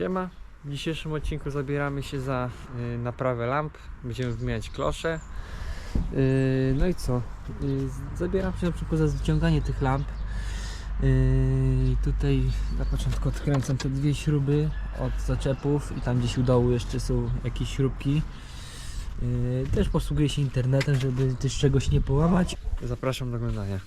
Siema. W dzisiejszym odcinku zabieramy się za y, naprawę lamp. Będziemy wymieniać klosze. Y, no i co? Y, zabieram się na przykład za wyciąganie tych lamp. Y, tutaj na początku odkręcam te dwie śruby od zaczepów i tam gdzieś u dołu jeszcze są jakieś śrubki. Y, też posługuję się internetem, żeby też czegoś nie połamać. Zapraszam do oglądania.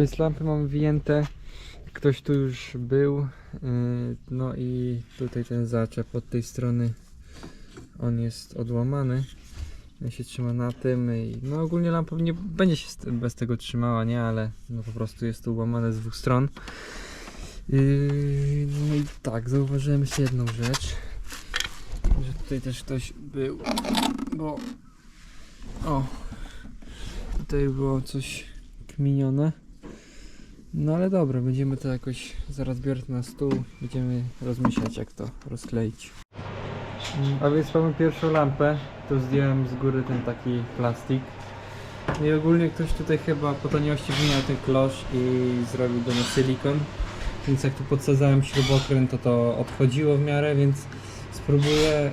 Jest lampy mam wyjęte. Ktoś tu już był. yy, No i tutaj ten zaczep od tej strony. On jest odłamany. Ja się trzyma na tym i no ogólnie lampa nie będzie się bez tego trzymała, nie? Ale no po prostu jest to ułamane z dwóch stron. Yy, no i tak, zauważyłem jeszcze jedną rzecz. Że tutaj też ktoś był. Bo o tutaj było coś kminione. No ale dobra, będziemy to jakoś zaraz biorę to na stół, będziemy rozmyślać jak to rozkleić. A więc mamy pierwszą lampę, tu zdjąłem z góry ten taki plastik. No I ogólnie ktoś tutaj chyba po taniości wymieniał ten klosz i zrobił do nas silikon. Więc jak tu podsadzałem śrubokręt to to odchodziło w miarę, więc spróbuję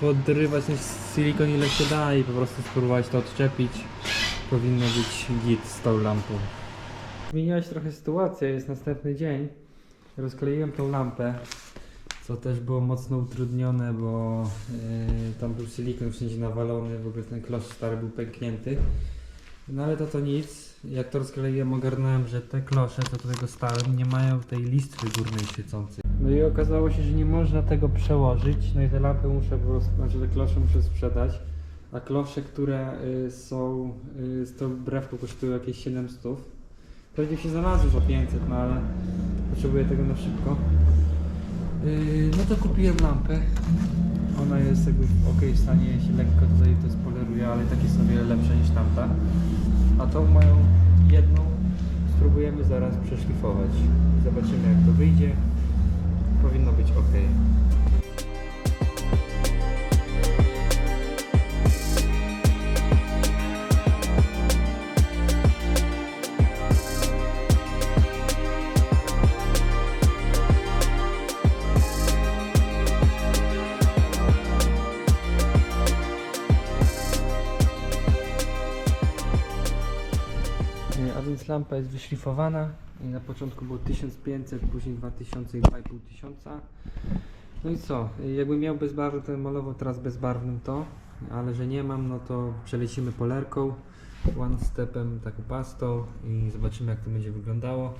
podrywać ten silikon ile się da i po prostu spróbować to odczepić. Powinno być git z tą lampą. Zmieniła się trochę sytuacja, jest następny dzień. Rozkleiłem tą lampę, co też było mocno utrudnione, bo yy, tam był silikon wszędzie nawalony, w ogóle ten klosz stary był pęknięty. No ale to to nic. Jak to rozkleiłem, ogarnąłem, że te klosze, co do tego stałem, nie mają tej listwy górnej świecącej. No i okazało się, że nie można tego przełożyć. No i te lampy muszę po prostu, znaczy te klosze muszę sprzedać. A klosze, które y, są y, z tą brewką kosztują jakieś 700. Pewnie się znalazły za 500, no ale potrzebuję tego na szybko. Yy, no to kupiłem lampę. Ona jest jakby w ok stanie, się lekko tutaj to spoleruje, ale tak jest wiele lepsza niż tamta. A tą moją jedną spróbujemy zaraz przeszlifować. Zobaczymy jak to wyjdzie. Powinno być ok. A więc lampa jest wyszlifowana. I Na początku było 1500, później 2000 i 2500. No i co? Jakbym miał bezbarwny, to malował teraz bezbarwnym to, ale że nie mam, no to przelecimy polerką, one stepem, taką pastą i zobaczymy jak to będzie wyglądało.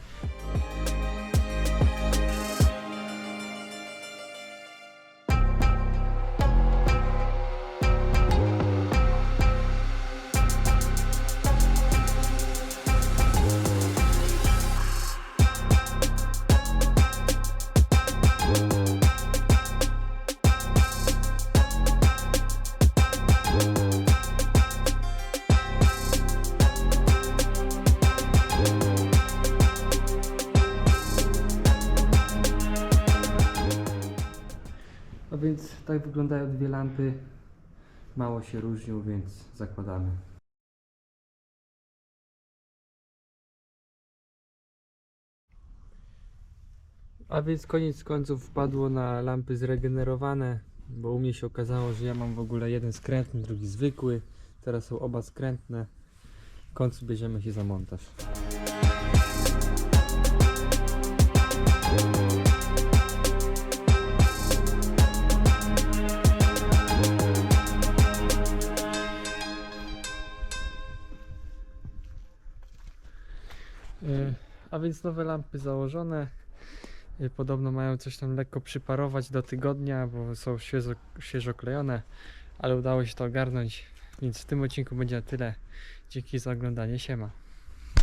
Więc tak wyglądają dwie lampy. Mało się różnią, więc zakładamy. A więc koniec końców wpadło na lampy zregenerowane, bo u mnie się okazało, że ja mam w ogóle jeden skrętny, drugi zwykły. Teraz są oba skrętne. W końcu bierzemy się za montaż. A więc nowe lampy założone. Y, Podobno mają coś tam lekko przyparować do tygodnia, bo są świeżo, świeżo klejone, ale udało się to ogarnąć. Więc w tym odcinku będzie na tyle. Dzięki za oglądanie. Siema.